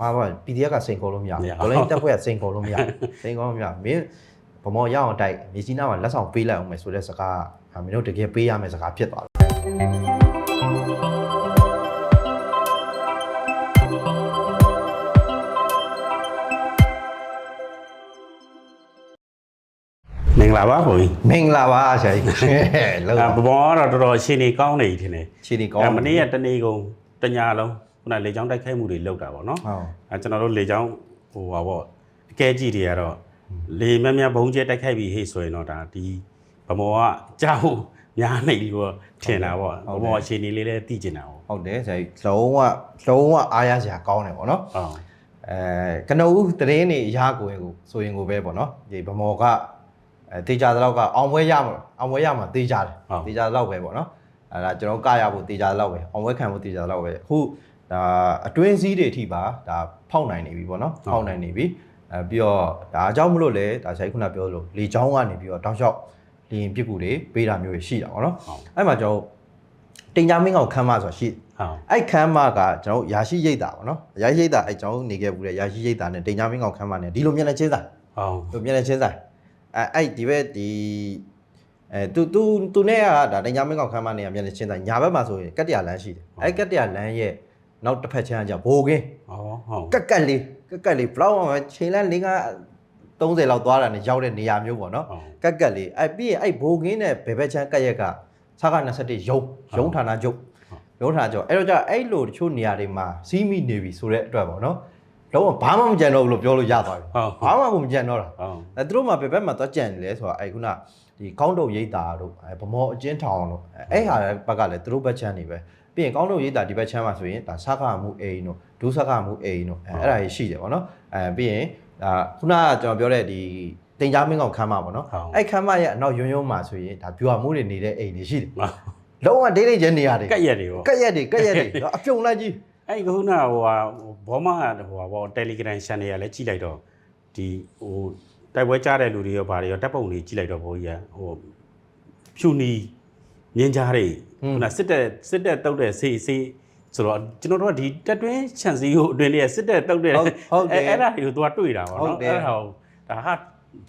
ဘာဘာ PDF ကစိန်ခေါ်လို့မရမဘူးရဒေါ်လာတက်ဖွဲ့ကစိန်ခေါ်လို့မရဘူးစိန်ခေါ်လို့မရဘူးမင်းဗမော်ရအောင်တိုက်မြေကြီးနားမှာလက်ဆောင်ပေးလိုက်အောင်မယ်ဆိုတဲ့စကားကမင်းတို့တကယ်ပေးရမယ့်စကားဖြစ်သွားတယ်မင်္ဂလာပါဘုန်းကြီးမင်္ဂလာပါဆရာကြီးလောက်အဲဘဘောကတော့တော်တော်ရှင်းနေကောင်းနေထင်တယ်ချီတီကောင်းအဲမနေ့ကတနေ့ကုန်တညာလုံး ခုနလေချောင်းတိုက်ခိုက်မှုတွေလုပ်တာပေါ့နော်ဟုတ်အဲကျွန်တော်တို့လေချောင်းဟိုပါပေါ့အကဲကြီးတွေကတော့လေမြတ်မြတ်ဘုံကျဲတိုက်ခိုက်ပြီးဟေ့ဆိုရင်တော့ဒါဒီဘမောကကြောက်များနေပြီပေါ့ထင်တာပေါ့ဘမောရှင်းနေလေးလည်းသိကျင်တာပေါ့ဟုတ်တယ်ဆရာကြီးလုံးဝလုံးဝအားရစရာကောင်းတယ်ပေါ့နော်ဟုတ်အဲကနဦးတရင်နေရကိုရင်ကိုဆိုရင်ကိုပဲပေါ့နော်ဒီဗမော်ကအဲတေချာတဲ့လောက်ကအောင်ပွဲရမှာအောင်ပွဲရမှာတေချာတယ်တေချာတဲ့လောက်ပဲပေါ့နော်အဲဒါကျွန်တော်ကရဖို့တေချာတဲ့လောက်ပဲအောင်ပွဲခံဖို့တေချာတဲ့လောက်ပဲအခု ဒါအတွင်းစည်းတွေအထိပါဒါဖောက်နိုင်နေပြီပေါ့နော်ဖောက်နိုင်နေပြီအဲပြီးတော့ဒါအကြောင်းမလို့လေဒါဆိုင်ခုနပြောလို့လေချောင်းကနေပြီးတော့တောက်လျှောက်လင်းပြစ်ကူတွေပေးတာမျိုးရှိတာပေါ့နော်ဟုတ်အဲ့မှာကျွန်တော်တင်ကြမင်းကောင်ခမ်းမဆိုတာရှိတယ်ဟုတ်အဲ့ခမ်းမကကျွန်တော်ရာရှိရိတ်တာပေါ့နော်ရာရှိရိတ်တာအဲ့ကျွန်တော်နေခဲ့ဘူးလေရာရှိရိတ်တာနဲ့တင်ကြမင်းကောင်ခမ်းမနဲ့ဒီလိုမျက်နှာချင်းဆိုင်ဟုတ်ဒီမျက်နှာချင်းဆိုင်အဲ့အဲ့ဒီဘက်ဒီအဲသူသူသူနဲ့ကဒါတင်ကြမင်းကောင်ခမ်းမနဲ့ကမျက်နှာချင်းဆိုင်ညာဘက်မှာဆိုရင်ကက်တရလမ်းရှိတယ်အဲ့ကက်တရလမ်းရဲ့ နောက်တစ်ဖက်ချမ်းကကြဘိုးကင်းဟုတ်ဟုတ်ကက်ကက်လေးကက်ကက်လေးဘလောက်မှချိန်လန်း၄က30လောက်သွားတာနဲ့ရောက်တဲ့နေရာမျိုးပေါ့နော်ဟုတ်ကက်ကက်လေးအဲ့ပြီးရင်အဲ့ဘိုးကင်းနဲ့ဘယ်ဘက်ချမ်းကက်ရက်ကစကား21ရုံရုံဌာနချုပ်ရုံဌာနချုပ်အဲ့တော့じゃအဲ့လိုတချို့နေရာတွေမှာစီးမိနေပြီဆိုတဲ့အတွက်ပေါ့နော်လုံးဝဘာမှမကြံတော့ဘူးလို့ပြောလို့ရသွားပြီဟုတ်ဘာမှမကြံတော့တာဟုတ်အဲသူတို့မှာဘယ်ဘက်မှာသွားကြံနေလဲဆိုတာအဲ့ခုနဒီကောင်းတုံရိတ်တာတို့အဲဗမောအကျဉ်းထောင်တို့အဲအဲ့ဟာဘက်ကလည်းသူတို့ဘက်ချမ်းနေပဲ ပြီးရင်ကောင်းတုံရိတ်တာဒီဘက်ချမ်းမှာဆိုရင်ဒါစကားမှုအိမ်တို့ဒုစကားမှုအိမ်တို့အဲအဲ့ဒါကြီးရှိတယ်ပေါ့နော်အဲပြီးရင်ဒါခုနကကျွန်တော်ပြောတဲ့ဒီတင်ကြားမင်းကောင်ခမ်းမပေါ့နော်ဟုတ်အဲ့ခမ်းမရဲ့အနောက်ရုံရုံမှာဆိုရင်ဒါပြူဟာမှုတွေနေတဲ့အိမ်တွေရှိတယ်ဟုတ်လုံးဝဒိတ်ဒိတ်ကျနေရတယ်ကက်ရက်တွေပေါ့ကက်ရက်တွေကက်ရက်တွေအပြုံလိုက်ကြီးအဲ့ခုနဟိုဟာဘောမဟိုဟာဘော Telegram channel ရလည်းကြည့်လိုက်တော့ဒီဟိုတိုက်ပွဲကြားတဲ့လူတွေရောဗာတွေရောတပ်ပုံတွေကြည့်လိုက်တော့ဘိုးကြီးကဟိုဖြူနီ မြင်းကြားတွေခုနစစ်တက်စစ်တက်တုတ်တဲ့စေးစေးဆိုတော့ကျွန်တော်တို့ကဒီတက်တွင်းခြံစည်းကိုအတွင်းလေးကစစ်တက်တုတ်တဲ့ဟုတ်ဟုတ်တယ်အဲ့ဒါတွေကိုသူကတွေ့တာပါဟုတ်နော်တယ်အဲ့ဒါဟိုဒါဟာ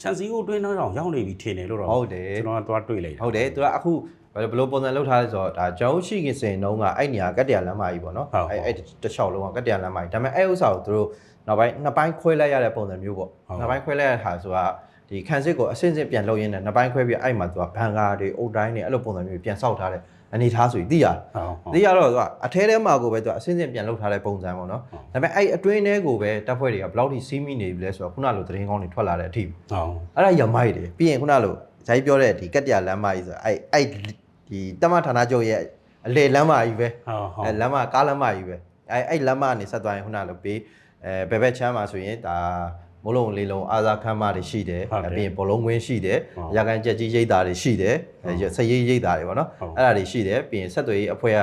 ခြံစည်းကိုအတွင်းတော့ရောက်နေပြီထင်တယ်လို့တော့ဟုတ်တယ်ကျွန်တော်ကသွားတွေ့လိုက်တာဟုတ်တယ်သူကအခုဘယ်လိုဘယ်လိုပုံစံလုပ်ထားလဲဆိုတော့ဒါကျောင်းရှိခင်စင်တုန်းကအဲ့နေရာကတ်တရလမ်းမကြီးပေါ့နော်ဟုတ်အဲ့အဲ့တစ်လျှောက်လုံးကကတ်တရလမ်းမကြီးဒါပေမဲ့အဲ့ဥစ္စာကိုသူတို့နောက်ပိုင်းနှစ်ပိုင်းခွဲလိုက်ရတဲ့ပုံစံမျိုးပေါ့ဟုတ်နှစ်ပိုင်းခွဲလိုက်ရတဲ့ဟာဆိုတာ ဒီခန်းစစ်ကိုအစင်းစင်းပြန်လုပ်ရင်းနဲ့နှစ်ပိုင်းခွဲပြီးအဲ့မှာသူကဘန်ကာတွေအုတ်တိုင်းတွေအဲ့လိုပုံစံမျိုးပြန်ဆောက်ထားတဲ့အနေထားဆိုပြီးသိရတယ်ဟုတ်ဟုတ်သိရတော့သူကအထဲထဲမှာကိုပဲသူကအစင်းစင်းပြန်လုပ်ထားတဲ့ပုံစံပေါ့နော်ဟုတ်ဒါပေမဲ့အဲ့အတွင်းထဲကိုပဲတပ်ဖွဲ့တွေကဘယ်လောက်ထိစီးမိနေပြီလဲဆိုတော့ခုနလိုသတင်းကောင်းတွေထွက်လာတဲ့အထိဟုတ်အဲ့ဒါရမိုက်တယ်ပြီးရင်ခုနလိုဇိုင်းပြောတဲ့ဒီကက်တရလမ်းမကြီးဆိုအဲ့အဲ့ဒီတမဌာနချုပ်ရဲ့အလေလမ်းမကြီးပဲဟုတ်ဟုတ်အဲလမ်းမကားလမ်းမကြီးပဲအဲ့အဲ့လမ်းမကနေဆက်သွားရင်ခုနလိုပေးအဲဘယ်ဘက်ချမ်းမှာဆိုရင်ဒါ မိုးလုံးလေးလုံးအာသာခမ်းမတွေရှိတယ်ဟုတ်တယ်ပြီးရင်ဘောလုံးကွင်းရှိတယ်ဟုတ်ရာကန်ကြက်ကြီးရိတ်တာတွေရှိတယ်အဲစရေးရိတ်တာတွေပေါ့နော်ဟုတ်အဲ့ဒါတွေရှိတယ်ပြီးရင်ဆက်သွယ်ရေးအဖွဲ့က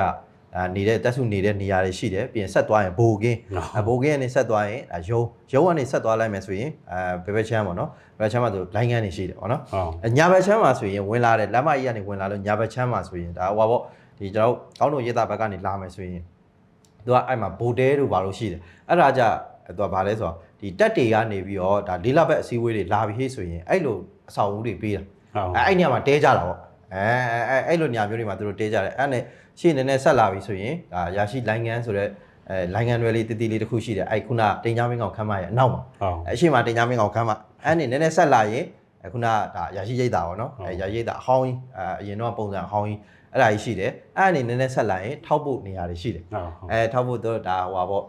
အာနေတဲ့တက်စုနေတဲ့နေရာတွေရှိတယ်ပြီးရင်ဆက်သွားရင်ဘိုကင်းဟုတ်အဘိုကင်းကနေဆက်သွားရင်အဲရုံရုံကနေဆက်သွားလိုက်မယ်ဆိုရင်အဲဘယ်ဘက်ချမ်းပေါ့နော်ဘယ်ဘက်ချမ်းမှာဆိုလိုင်းကန်းနေရှိတယ်ပေါ့နော်ဟုတ်အညာဘက်ချမ်းမှာဆိုရင်ဝင်လာတယ်လမ်းမကြီးကနေဝင်လာလို့ညာဘက်ချမ်းမှာဆိုရင်ဒါဟိုပါပေါ့ဒီကျွန်တော်တို့ကောင်းတို့ရေးသားဘက်ကနေလာမယ်ဆိုရင်သူကအဲ့မှာဘိုတဲတို့ဘာလို့ရှိတယ်အဲ့ဒါကြသူကဘာလဲဆိုတော့ ဒီတက်တွေကနေပြီးတော့ဒါလေးလဘက်အစည်းအဝေးတွေလာပြီးဟေးဆိုရင်အဲ့လိုအဆောင်အဦတွေပေးတာဟုတ်အဲ့အဲ့နေရာမှာတဲကြတာပေါ့အဲအဲအဲ့လိုနေရာမျိုးတွေမှာသူတို့တဲကြတယ်အဲ့နဲ့ရှေ့နေနဲ့ဆက်လာပြီဆိုရင်ဒါရရှိလိုင်းကန်ဆိုတော့အဲလိုင်းကန်တွေလေးတတိလေးတစ်ခုရှိတယ်အဲ့ခုနတင်ကြမင်းကောင်ခမ်းမရဲ့အနောက်မှာဟုတ်အရှိမတင်ကြမင်းကောင်ခမ်းမအဲ့နေနည်းနည်းဆက်လာရင်အခုနဒါရရှိရိတ်တာပေါ့နော်ဟုတ်အဲရရှိရိတ်တာအဟောင်းကြီးအဲအရင်တော့ပုံစံအဟောင်းကြီးအဲ့ဒါကြီးရှိတယ်အဲ့အနေနည်းနည်းဆက်လာရင်ထောက်ဖို့နေရာတွေရှိတယ်ဟုတ်ဟုတ်အဲထောက်ဖို့တော့ဒါဟိုပါပေါ့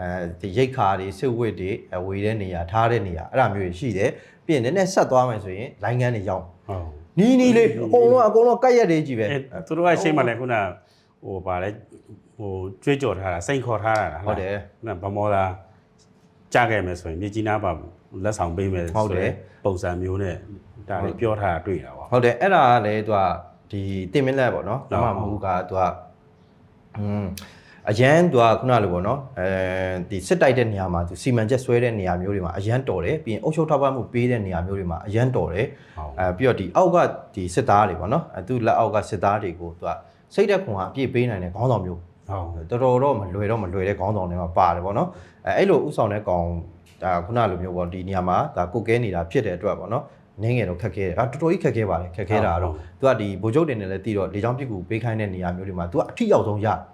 အဲဒီရိတ်ခါတွေစစ်ဝစ်တွေအဝေတဲ့နေရာထားတဲ့နေရာအဲ့ဒါမျိုးတွေရှိတယ်ပြီးရင်နည်းနည်းဆက်သွားမယ်ဆိုရင်လိုင်းကန်းတွေရောက်ဟုတ်နီးနီးလေးအကုန်လုံးအကုန်လုံးကက်ရက်တွေကြီးပဲအဲသူတို့ကရှေ့မှာလည်းခုနဟိုဗာလဲဟိုကြွေးကြော်ထားတာစိန်ခေါ်ထားတာလားဟုတ်တယ်ခုနဗမောသာကြားခဲ့မယ်ဆိုရင်မြေကြီးနားပါလက်ဆောင်ပေးမယ်ဟုတ်တယ်ပုံစံမျိုးနဲ့ဒါလေးပြောထားတာတွေ့တာပေါ့ဟုတ်တယ်အဲ့ဒါကလည်းသူကဒီတင်မင်းလက်ပေါ့နော်ဟုတ်လမမူကသူကอืม အရန်သူကခုနလိုပေါ့နော်အဲဒီစစ်တိုက်တဲ့နေရာမှာသူစီမံချက်ဆွဲတဲ့နေရာမျိုးတွေမှာအရန်တော်တယ်ပြီးရင်အုပ်ချုပ်ထောက်ပံ့မှုပေးတဲ့နေရာမျိုးတွေမှာအရန်တော်တယ်ဟုတ်အဲပြီးတော့ဒီအောက်ကဒီစစ်သားတွေပေါ့နော်အဲသူလက်အောက်ကစစ်သားတွေကိုသူကစိတ်သက်ခွန်အားအပြည့်ပေးနိုင်တဲ့ခေါင်းဆောင်မျိုးဟုတ်တော်တော်တော့မလွယ်တော့မလွယ်တဲ့ခေါင်းဆောင်တွေမှာပါတယ်ပေါ့နော်အဲအဲ့လိုဥဆောင်တဲ့ကောင်ဒါခုနလိုမျိုးပေါ့ဒီနေရာမှာဒါကုတ်ကဲနေတာဖြစ်တဲ့အတွက်ပေါ့နော်နင်းငယ်တော့ခက်ခဲတယ်ဒါတော်တော်ကြီးခက်ခဲပါတယ်ခက်ခဲတာကတော့သူကဒီဗိုလ်ချုပ်တင်တယ်လည်းတီးတော့လေချောင်းပြစ်ကူပေးခိုင်းတဲ့နေရာမျိုးတွေမှာသူကအထီရောက်ဆုံးရတယ်ဟုတ်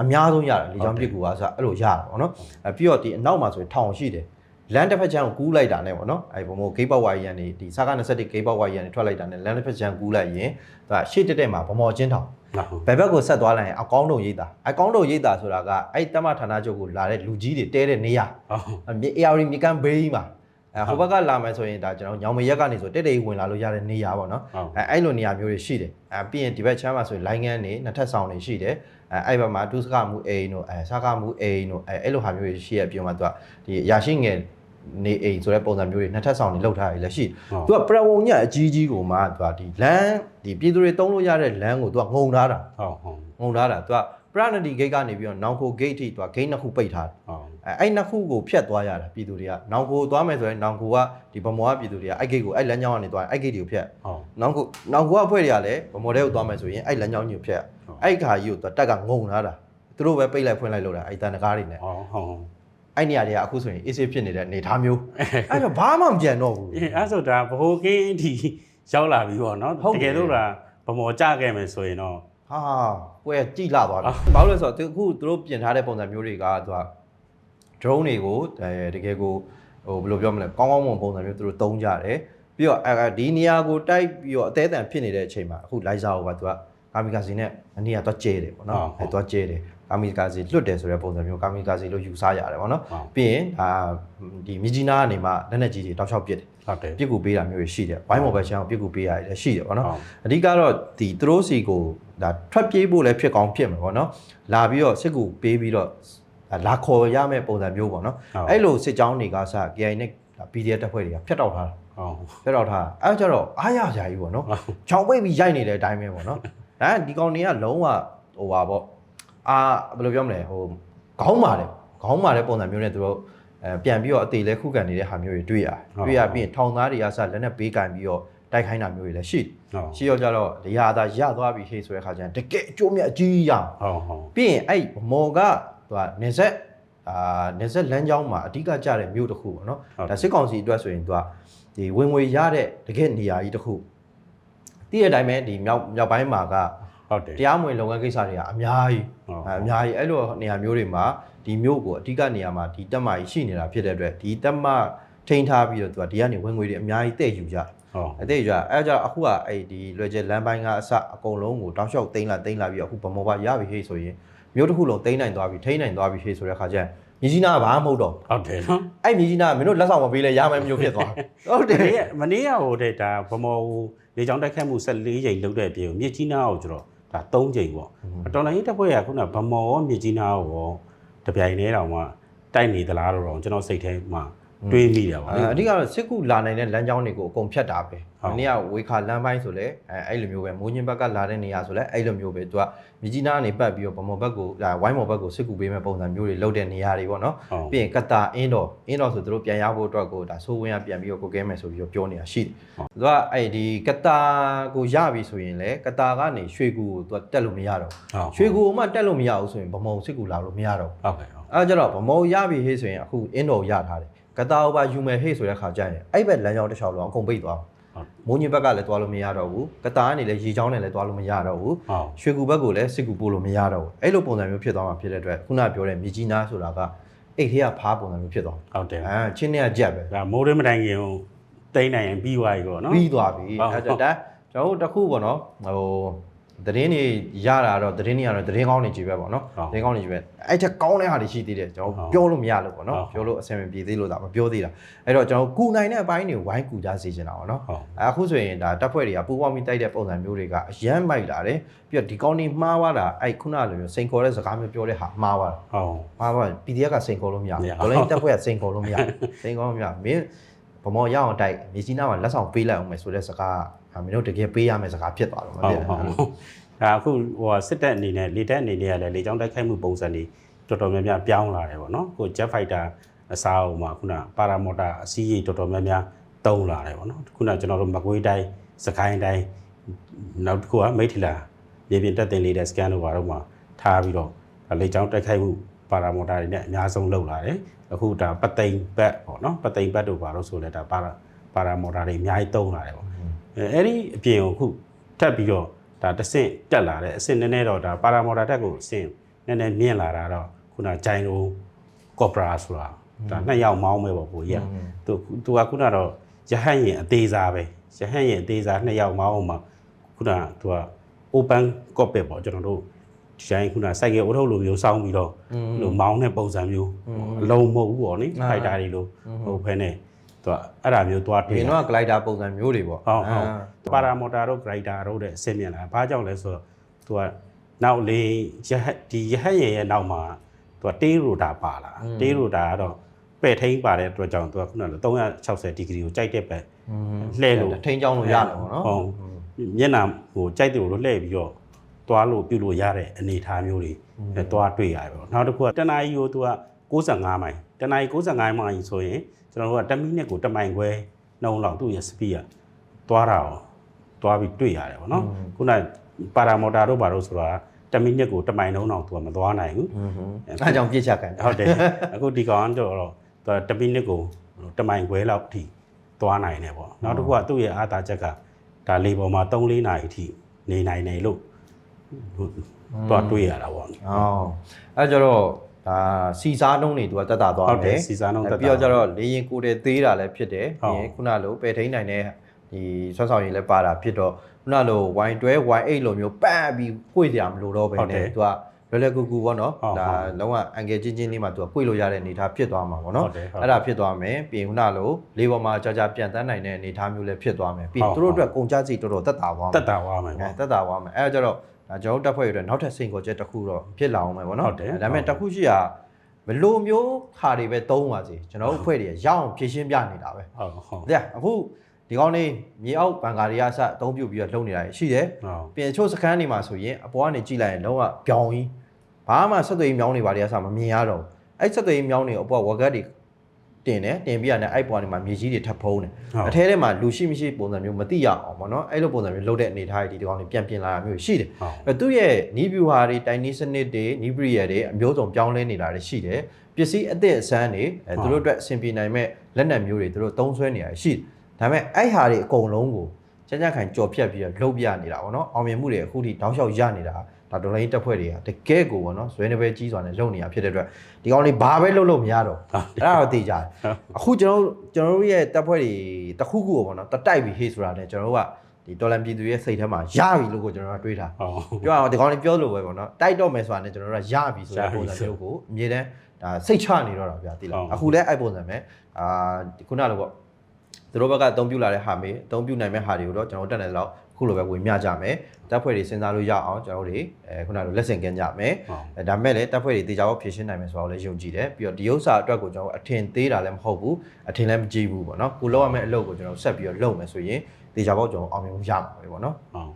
အများဆုံးရတယ်လေချောင်းပြစ်ကူကဆိုအဲ့လိုရတယ်ပေါ့နော်အဲပြီးတော့ဒီအနောက်မှာဆိုရင်ထောင်ရှိတယ်လန်တစ်ဖက်ချမ်းကိုကူးလိုက်တာနဲ့ပေါ့နော်အဲဘုံဘိုဂိတ်ပေါက်ဝါရီရန်နေဒီစာက21ဂိတ်ပေါက်ဝါရီရန်နေထွက်လိုက်တာနဲ့လန်တစ်ဖက်ချမ်းကူးလိုက်ရင်သူကရှေ့တက်တက်မှာဗမော်ချင်းထောင်ဟုတ်ဘယ်ဘက်ကိုဆက်သွားလိုက်ရင်အကောင်းတုံရိပ်တာအကောင်းတုံရိပ်တာဆိုတာကအဲ့တမဌာနချုပ်ကိုလာတဲ့လူကြီးတွေတဲတဲ့နေရာဟုတ်အမြေ AR မြေကန်ဘေးမှာအဲဟိုဘက်ကလာမယ်ဆိုရင်ဒါကျွန်တော်ညောင်မရက်ကနေဆိုတက်တက်ကြီးဝင်လာလို့ရတဲ့နေရာပေါ့နော်ဟုတ်အဲအဲ့လိုနေရာမျိုးတွေရှိတယ်အဲပြီးရင်ဒီဘက်ချမ်းမှာဆိုရင်လိုင်းငန်းနေနှစ်ထပ်ဆောင်တွေရှိတယ် အဲအဲ့ဘက်မှာဒုစကမှုအိမ်တို့အဲစကမှုအိမ်တို့အဲအဲ့လိုဟာမျိုးတွေရှိရပြီးတော့မှသူကဒီရာရှိငယ်နေအိမ်ဆိုတဲ့ပုံစံမျိုးတွေနှစ်ထပ်ဆောင်တွေလောက်ထားရည်လည်းရှိတယ်သူကပရဝုံညအကြီးကြီးကိုမှသူကဒီလမ်းဒီပြည်သူတွေတုံးလို့ရတဲ့လမ်းကိုသူကငုံထားတာဟုတ်ဟုတ်ငုံထားတာသူကပရနတီဂိတ်ကနေပြီးတော့နောင်ခိုဂိတ်ထိသူကဂိတ်နှစ်ခုပိတ်ထားတယ်ဟုတ်အဲအဲ့နှစ်ခုကိုဖျက်သွားရတာပြည်သူတွေကနောင်ခိုသွားမယ်ဆိုရင်နောင်ခိုကဒီဗမောကပြည်သူတွေကအဲ့ဂိတ်ကိုအဲ့လမ်းကြောင်းကနေသွားရင်အဲ့ဂိတ်တွေကိုဖျက်ဟုတ်နောင်ခိုနောင်ခိုကအဖွဲ့တွေကလည်းဗမောတဲ့ကိုသွားမယ်ဆိုရင်အဲ့လမ်းကြောင်းကြီးကိုဖျက် အဲ့ခါကြီးကိုသူကတက်ကငုံထားတာသူတို့ပဲပိတ်လိုက်ဖွင့်လိုက်လို့တာအဲ့တန်တကားတွေနဲ့ဟုတ်ဟုတ်အဲ့နေရာတွေကအခုဆိုရင်အေးဆေးဖြစ်နေတဲ့အနေအထားမျိုးအဲ့တော့ဘာမှမကြံတော့ဘူးအေးအဲ့ဆိုဒါဘ ਹੁ ကင်းအထိရောက်လာပြီပေါ့နော်ဟုတ်တတယ်ကယ်လို့လားဗမောကြခဲ့မယ်ဆိုရင်တော့ဟာပွဲကြိလာသွားပြီဘာလို့လဲဆိုတော့သူအခုသူတို့ပြင်ထားတဲ့ပုံစံမျိုးတွေကသူက drone တွေကိုအဲတကယ်ကိုဟိုဘယ်လိုပြောမလဲကောင်းကောင်းမွန်ပုံစံမျိုးသူတို့တုံးကြတယ်ပြီးတော့အဲဒီနေရာကိုတိုက်ပြီးတော့အသေးအတန်ဖြစ်နေတဲ့အချိန်မှာအခု live စာကိုပါသူက ကာမီကာစီနဲ့အနည်းကတော့ကျဲတယ်ပေါ့နော်အဲတော့ကျဲတယ်ကာမီကာစီလွတ်တယ်ဆိုတဲ့ပုံစံမျိုးကာမီကာစီလို့ယူဆရတယ်ပေါ့နော်ဟုတ်ပြီးရင်ဒါဒီမြကြီးနားကနေမှလက်နက်ကြီးတွေတောက်ချောက်ပစ်တယ်ဟုတ်တယ်ပြစ်ကူပေးတာမျိုးတွေရှိတယ်ဝိုင်းမော်ဘက်ချန်ကိုပြစ်ကူပေးရတယ်လည်းရှိတယ်ပေါ့နော်ဟုတ်အဓိကတော့ဒီသူတို့စီကိုဒါထွက်ပြေးဖို့လည်းဖြစ်ကောင်းဖြစ်မှာပေါ့နော်လာပြီးတော့စစ်ကူပေးပြီးတော့ဒါလာခေါ်ရမယ့်ပုံစံမျိုးပေါ့နော်ဟုတ်အဲ့လိုစစ်ကြောင်းတွေကစ KI နဲ့ PDF တပ်ဖွဲ့တွေကဖျက်တောက်ထားတာဟုတ်ဖျက်တောက်ထားတာအဲ့ကြတော့အားရကြကြီးပေါ့နော်ချောင်းပိတ်ပြီးရိုက်နေတဲ့အတိုင်းပဲပေါ့နော် ဒါဒီကောင်တွေကလုံးဝဟိုပါပေါ့အာဘယ်လိုပြောမလဲဟိုခေါင်းမာတယ်ခေါင်းမာတဲ့ပုံစံမျိုးနဲ့သူတို့အဲပြန်ပြီးတော့အသေးလဲခုခံနေတဲ့ဟာမျိုးတွေတွေ့ရတယ်တွေ့ရပြီးရင်ထောင်သားတွေကစလက်နဲ့ဘေးကန်ပြီးတော့တိုက်ခိုင်းတာမျိုးတွေလည်းရှိတယ်ဟုတ်ရှိရောကြတော့ဒီဟာသာရသွားပြီဟေးဆိုတဲ့ခါကျရင်တကယ်အကျိုးမြတ်အကြီးကြီးရအောင်ဟုတ်ဟုတ်ပြီးရင်အဲ့မော်ကသူကနေဆက်အာနေဆက်လမ်းကြောင်းမှာအဓိကကျတဲ့မြို့တစ်ခုပေါ့နော်ဒါစစ်ကောင်စီအတွက်ဆိုရင်သူကဒီဝင်ငွေရတဲ့တကယ်နေရာကြီးတစ်ခု တည့်ရတဲ့အတိုင်းပဲဒီမြောက်မြောက်ပိုင်းမှာကဟုတ်တယ်တရားမဝင်လုပ်ငန်းကိစ္စတွေကအများကြီးဟုတ်အဲအများကြီးအဲ့လိုနေရာမျိုးတွေမှာဒီမြို့ကိုအဓိကနေရာမှာဒီတက်မကြီးရှိနေတာဖြစ်တဲ့အတွက်ဒီတက်မထိန်းထားပြီးတော့သူကဒီကနေဝင်ငွေတွေအများကြီးတဲ့ယူကြတယ်ဟုတ်အသေးကြအဲ့ကြတော့အခုကအဲ့ဒီလွယ်ကျလမ်းပိုင်းကအစအကုန်လုံးကိုတောက်လျှောက်တိမ့်လာတိမ့်လာပြီးတော့အခုဗမောပါရပြီဟေ့ဆိုရင်မြို့တစ်ခုလုံးတိမ့်နိုင်သွားပြီထိန်းနိုင်သွားပြီဟေ့ဆိုတဲ့ခါကျရင် မြကြီးနာကဘာမှမဟုတ်တော့ဟုတ်တယ်နော်အဲ့မြကြီးနာကမင်းတို့လက်ဆောင်မပေးလဲရမယ်မျိုးဖြစ်သွားဟုတ်တမယ်နေ့ကမနေ့ကဟိုတဲ့ဒါဗမောဟိုလေကြောင်းတိုက်ခတ်မှု14ချိန်လုပ်တဲ့အပြင်ကိုမြစ်ကြီးနားကိုကျတော့ဒါ3ချိန်ပေါ့တော်လိုင်းရေးတပ်ဖွဲ့ကခုနဗမောရောမြစ်ကြီးနားကိုရောတပြိုင်တည်းတောင်မှတိုက်နေသလားတော့ကျွန်တော်စိတ်ထဲမှာ တွေးမိတယ်ပါလေအဓိကတော့စစ်ကူလာနိုင်တဲ့လမ်းကြောင်းတွေကိုအကုန်ဖြတ်တာပဲဟုတ်။နေ့ကဝေခါလမ်းပိုင်းဆိုလဲအဲအဲ့လိုမျိုးပဲမိုးညင်းဘက်ကလာတဲ့နေရာဆိုလဲအဲ့လိုမျိုးပဲသူကမြကြီးနားကနေပတ်ပြီးတော့ဗမော်ဘက်ကိုဒါဝိုင်းမော်ဘက်ကိုစစ်ကူပေးမဲ့ပုံစံမျိုးတွေလုပ်တဲ့နေရာတွေပေါ့နော်ဟုတ်။ပြီးရင်ကတာအင်းတော်အင်းတော်ဆိုသူတို့ပြန်ရဖို့အတွက်ကိုဒါဆိုးဝင်းကပြန်ပြီးတော့ကိုကဲမယ်ဆိုပြီးတော့ပြောနေတာရှိတယ်ဟုတ်။သူကအဲ့ဒီကတာကိုရပြီဆိုရင်လဲကတာကနေရွှေကူကိုသူကတက်လို့မရတော့ဘူးဟုတ်။ရွှေကူကိုမှတက်လို့မရဘူးဆိုရင်ဗမော်စစ်ကူလာလို့မရတော့ဘူးဟုတ်ကဲ့ဟုတ်အဲဒါကြတော့ဗမောရပြီဟေးဆိုရင်အခုအင်းတော်ရထားတယ် ကတာအိုဘာယူမယ်ဟေးဆိုတဲ့ခါကျရင်အဲ့ဘက်လမ်းကြောင်းတစ်လျှောက်လုံးအကုန်ပိတ်သွားဟုတ်မိုးညစ်ဘက်ကလည်းသွားလို့မရတော့ဘူးကတာကနေလည်းရေချောင်းနဲ့လည်းသွားလို့မရတော့ဘူးဟုတ်ရွှေကူဘက်ကိုလည်းစစ်ကူပို့လို့မရတော့ဘူးအဲ့လိုပုံစံမျိုးဖြစ်သွားမှာဖြစ်တဲ့အတွက်ခုနပြောတဲ့မြကြီးနားဆိုတာကအိတ်ထဲကဖားပုံစံမျိုးဖြစ်သွားဟုတ်တယ်အဲချင်းနဲ့ကကြက်ပဲဒါမိုးရမတိုင်ခင်ကိုတိမ့်နိုင်ရင်ပြီးသွားပြီပေါ့နော်ပြီးသွားပြီဟုတ်အဲ့ဒါဒါကျွန်တော်တို့တစ်ခုပေါ့နော်ဟို သတင်းတွေရတာတော့သတင်းတွေကတော့သတင်းကောင်းတွေကြီးပဲပေါ့နော်ဟုတ်သတင်းကောင်းတွေကြီးပဲအဲ့ထက်ကောင်းတဲ့ဟာတွေရှိသေးတယ်ကျွန်တော်ဟုတ်ပြောလို့မရလို့ပေါ့နော်ဟုတ်ပြောလို့အဆင်မပြေသေးလို့ဒါမပြောသေးတာအဲ့တော့ကျွန်တော်ကူနိုင်တဲ့အပိုင်းတွေဝိုင်းကူကြစေချင်တာပေါ့နော်ဟုတ်အခုဆိုရင်ဒါတပ်ဖွဲ့တွေကပူပေါင်းပြီးတိုက်တဲ့ပုံစံမျိုးတွေကအရမ်းမိုက်လာတယ်ပြီးတော့ဒီကောင်းနေမှားသွားတာအဲ့ခုနလိုမျိုးစိန်ခေါ်တဲ့စကားမျိုးပြောတဲ့ဟာမှားသွားတာဟုတ်မှားသွား PDF ကစိန်ခေါ်လို့မရမရဘူးဘလိုင်းတပ်ဖွဲ့ကစိန်ခေါ်လို့မရဘူးစိန်ခေါ်လို့မရဘူးမင်း ဗမော်ရအောင်တိုက်မြေကြီးနားမှာလက်ဆောင်ပေးလိုက်အောင်မယ်ဆိုတဲ့စကားကမင်းတို့တကယ်ပေးရမယ့်စကားဖြစ်သွားတော့မဟုတ်ဖြစ်ဟုတ်ဘူးဟုတ်ဒါအခုဟိုဟာစစ်တပ်အနေနဲ့လေတပ်အနေနဲ့ကလည်းလေကြောင်းတိုက်ခိုက်မှုပုံစံတွေတော်တော်များများပြောင်းလာတယ်ပေါ့နော်ကို jet fighter အစားအုံမှာခုနပါရာမော်တာအစီးကြီးတော်တော်များများတုံးလာတယ်ပေါ့နော်ခုနကျွန်တော်တို့မကွေးတိုင်းစကိုင်းတိုင်းနောက်တစ်ခုကမိထီလာမြေပြင်တက်တင်လေးတဲ့ scan တို့ဘာတို့မှာထားပြီးတော့လေကြောင်းတိုက်ခိုက်မှုပါရာမော်တာတွေနဲ့အများဆုံးလောက်လာတယ် အခုဒါပသိမ်ဘက်ပေါ့နော်ပသိမ်ဘက်တို့ပါလို့ဆိုလဲဒါပါရာပါရာမော်တာတွေအများကြီးသုံးလာတယ်ပေါ့အဲအဲ့ဒီအပြင်ကိုအခုထပ်ပြီးတော့ဒါတစ်ဆင့်တက်လာတယ်အဆင့်နည်းနည်းတော့ဒါပါရာမော်တာတက်ကိုအဆင့်နည်းနည်းမြင့်လာတာတော့ခုနဂျိုင်လိုကော့ပရာဆိုတာဒါနှစ်ယောက်မောင်းပဲပေါ့ကိုကြီးကသူသူကခုနတော့ရဟတ်ရင်အသေးစားပဲရဟတ်ရင်အသေးစားနှစ်ယောက်မောင်းအောင်မှာခုနကသူက open cockpit ပေါ့ကျွန်တော်တို့ ဒီဇိုင်းခုနစိုက်ကဲအုတ်ထုတ်လိုမျိုးစောင်းပြီးတော့လိုမောင်းတဲ့ပုံစံမျိုးအလုံးမဟုတ်ဘူးပေါ့နိဖိုက်တာတွေလိုဟုတ်ဖဲနဲ့သူကအဲ့ဒါမျိုးသွားတွေ့ဒီရတော့ glider ပုံစံမျိုးတွေပေါ့ဟုတ်ဟုတ်ပါရာမော်တာတို့ grider တို့တဲ့အဆင့်မြင်လာဘာကြောင့်လဲဆိုတော့သူကနောက်လေရဟတ်ဒီရဟတ်ရဲ့ရဲ့နောက်မှာသူကတေးရိုတာပါလာတေးရိုတာကတော့ပဲ့ထိန်ပါတဲ့အတွက်ကြောင့်သူကခုနက360ဒီဂရီကိုကြိုက်တဲ့ပဲလှဲလို့ထိန်းချောင်းလို့ရတယ်ပေါ့နော်ဟုတ်မျက်နှာဟိုကြိုက်တယ်လို့လှည့်ပြီးတော့ သွားလို့ပြုလို့ရတဲ့အနေအထားမျိုးတွေအဲသွားတွေ့ရတယ်ပေါ့နောက်တစ်ခုကတနအီကိုသူက65မိုင်တနအီ65မိုင်ဆိုရင်ကျွန်တော်တို့က10မိနစ်ကို1မိုင်ခွဲနှုန်းလောက်သူ့ရဲ့ speed ကသွားတာ哦သွားပြီးတွေ့ရတယ်ပေါ့နော်ခုနပါရာမော်တာတို့ဘာလို့ဆိုတာ10မိနစ်ကို1မိုင်နှုန်းလောက်သူကမသွားနိုင်ဘူးအဲအကြောင်းပြစ်ချက်ခံဟုတ်တယ်အခုဒီကောင်ကတော့သူတမိနစ်ကိုတမိုင်ခွဲလောက်အထိသွားနိုင်တယ်ပေါ့နောက်တစ်ခုကသူ့ရဲ့အားသာချက်ကဒါလေပေါ်မှာ3-4နာရီအထိနေနိုင်တယ်လို့ သွားတွေးရတာပေါ့ဟောအဲကြတော့ဒါစီစားနှုံးတွေသူကတက်တာသွားဟုတ်တယ်မယ်စီစားနှုံးတက်တာပြီးတော့ကြတော့လေရင်ကိုယ်တည်းသေးတာလည်းဖြစ်တယ်ဟုတ်ပြီးရင်ခုနလိုပယ်ထိန်နိုင်တဲ့ဒီဆွမ်းဆောင်ရည်လည်းပါတာဖြစ်တော့ခုနလို wine 12 wine 8လိုမျိုးပတ်ပြီးပွေ့ကြမလို့တော့ပဲဟုတ်တယ်နဲ့သူကလွယ်လွယ်ကူကူပေါ့နော်ဟုတ်ဒါဟုတ်လုံးဝအန်ဂယ်ချင်းချင်းလေးမှာသူကပွေ့လို့ရတဲ့အနေအထားဖြစ်သွားမှာပေါ့နော်ဟုတ်တယ်ဟုတ်အဲ့ဒါဖြစ်သွားမယ်ပြီးရင်ခုနလိုလေးပေါ်မှာကြာကြာပြန်တန်းနိုင်တဲ့အနေအထားမျိုးလည်းဖြစ်သွားမယ်ပြီးရင်ဟုတ်သူတို့အတွက်ကုန်ကြစီတော်တော်တက်တာသွားမယ်တက်တာသွားမယ်အဲပေါ့တက်တာသွားမယ်အဲဒါကြတော့ ဒါကျွန်တော်တို့တက်ဖွဲ့ရတဲ့နောက်ထပ်စိန်ခေါ်ချက်တစ်ခုတော့ဖြစ်လာအောင်မယ်ဗောနော်ဟုတ်တယ်ဒါပေမဲ့တစ်ခုရှိတာဘလို့မျိုးခါတွေပဲသုံးပါစေကျွန်တော်တို့အဖွဲ့တွေကရအောင်ဖြည့်ရှင်းပြနေတာပဲဟုတ်ဟုတ်တဲ့အခုဒီကောင်းလေးမြေအောက်ဘန်ကာတွေကအစအသုံးပြုပြီးတော့လုပ်နေတာရှိတယ်ဟုတ်ပြင်ချို့စခန်းတွေမှာဆိုရင်အပေါ်ကနေကြည့်လိုက်ရင်လုံးဝပြောင်းကြီးဘာမှဆက်သွယ်ရေးမြောင်းတွေဘာတွေအစမမြင်ရတော့ဘူးအဲ့ဆက်သွယ်ရေးမြောင်းတွေအပေါ်ဝက်ကတ်တွေ တင်တယ်တင်ပြီးရတယ်အဲ့ပေါ်ကနေမှမြေကြီးတွေထပ်ဖုံးတယ်ဟုတ်အထဲထဲမှာလူရှိမရှိပုံစံမျိုးမသိရအောင်ပေါ့နော်အဲ့လိုပုံစံမျိုးလုပ်တဲ့အနေအထားတွေဒီကောင်တွေပြန်ပြင်လာတာမျိုးရှိတယ်ဟုတ်အဲသူ့ရဲ့နီးဗျူဟာတွေတိုင်နီးစနစ်တွေနီးပရိယာတွေအမျိုးစုံပြောင်းလဲနေတာတွေရှိတယ်ပစ္စည်းအသစ်အစမ်းတွေအဲသူတို့အတွက်အဆင်ပြေနိုင်မဲ့လက်နက်မျိုးတွေသူတို့သုံးဆွဲနေတာရှိတယ်ဒါပေမဲ့အဲ့ဟာတွေအကုန်လုံးကိုချမ်းချမ်းခိုင်ကြော်ဖြတ်ပြီးတော့လှုပ်ပြနေတာပေါ့နော်အောင်မြင်မှုတွေအခုထိတောက်လျှောက်ရနေတာ ဒါဒေါ်လာရင်းတက်ဖွဲ့တွေကတကယ်ကိုပေါ့နော်ဇွဲနေပဲကြီးစွာနဲ့လုပ်နေတာဖြစ်တဲ့အတွက်ဒီကောင်လေးဘာပဲလုပ်လို့မရတော့ဘူးအဲ့ဒါတော့သိကြတယ်အခုကျွန်တော်တို့ကျွန်တော်တို့ရဲ့တက်ဖွဲ့တွေတစ်ခုခုကိုပေါ့နော်တတိုက်ပြီးဟေးဆိုတာနဲ့ကျွန်တော်တို့ကဒီဒေါ်လာပြည်သူရဲ့စိတ်ထဲမှာရပြီလို့ကိုကျွန်တော်တို့ကတွေးထားဟုတ်ပြောရအောင်ဒီကောင်းလေးပြောလို့ပဲပေါ့နော်တိုက်တော့မယ်ဆိုတာနဲ့ကျွန်တော်တို့ကရပြီဆိုတဲ့ပုံစံမျိုးကိုအမြဲတမ်းဒါစိတ်ချနေတော့တာဗျာတိလားဟုတ်အခုလည်းအဲ့ပုံစံပဲအာခုနလိုပေါ့သူတို့ဘက်ကအသုံးပြုလာတဲ့ဟာမေးအသုံးပြုနိုင်မဲ့ဟာတွေကိုတော့ကျွန်တော်တို့တက်နေတော့အ ခုလိုပဲဝင်မြကြမယ်တပ်ဖွဲ့တွေစဉ်းစားလို့ရအောင်ကျွန်တော်တို့တွေအဲခုနလိုလက်ဆင့်ကမ်းကြမယ်ဟုတ်အဲဒါမဲ့လည်းတပ်ဖွဲ့တွေတေချာဘောဖြည့်ရှင်းနိုင်မယ်ဆိုတော့လည်းယုံကြည်တယ်ပြီးတော့ဒီဥစ္စာအတွက်ကိုကျွန်တော်တို့အထင်သေးတာလည်းမဟုတ်ဘူးအထင်လည်းမကြီးဘူးပေါ့နော်ကိုလောက်ရမယ့်အလုပ်ကိုကျွန်တော်တို့ဆက်ပြီးတော့လုပ်မယ်ဆိုရင်တေချာဘောကျွန်တော်အောင်မြင်မှုရမှာပဲပေါ့နော်ဟုတ်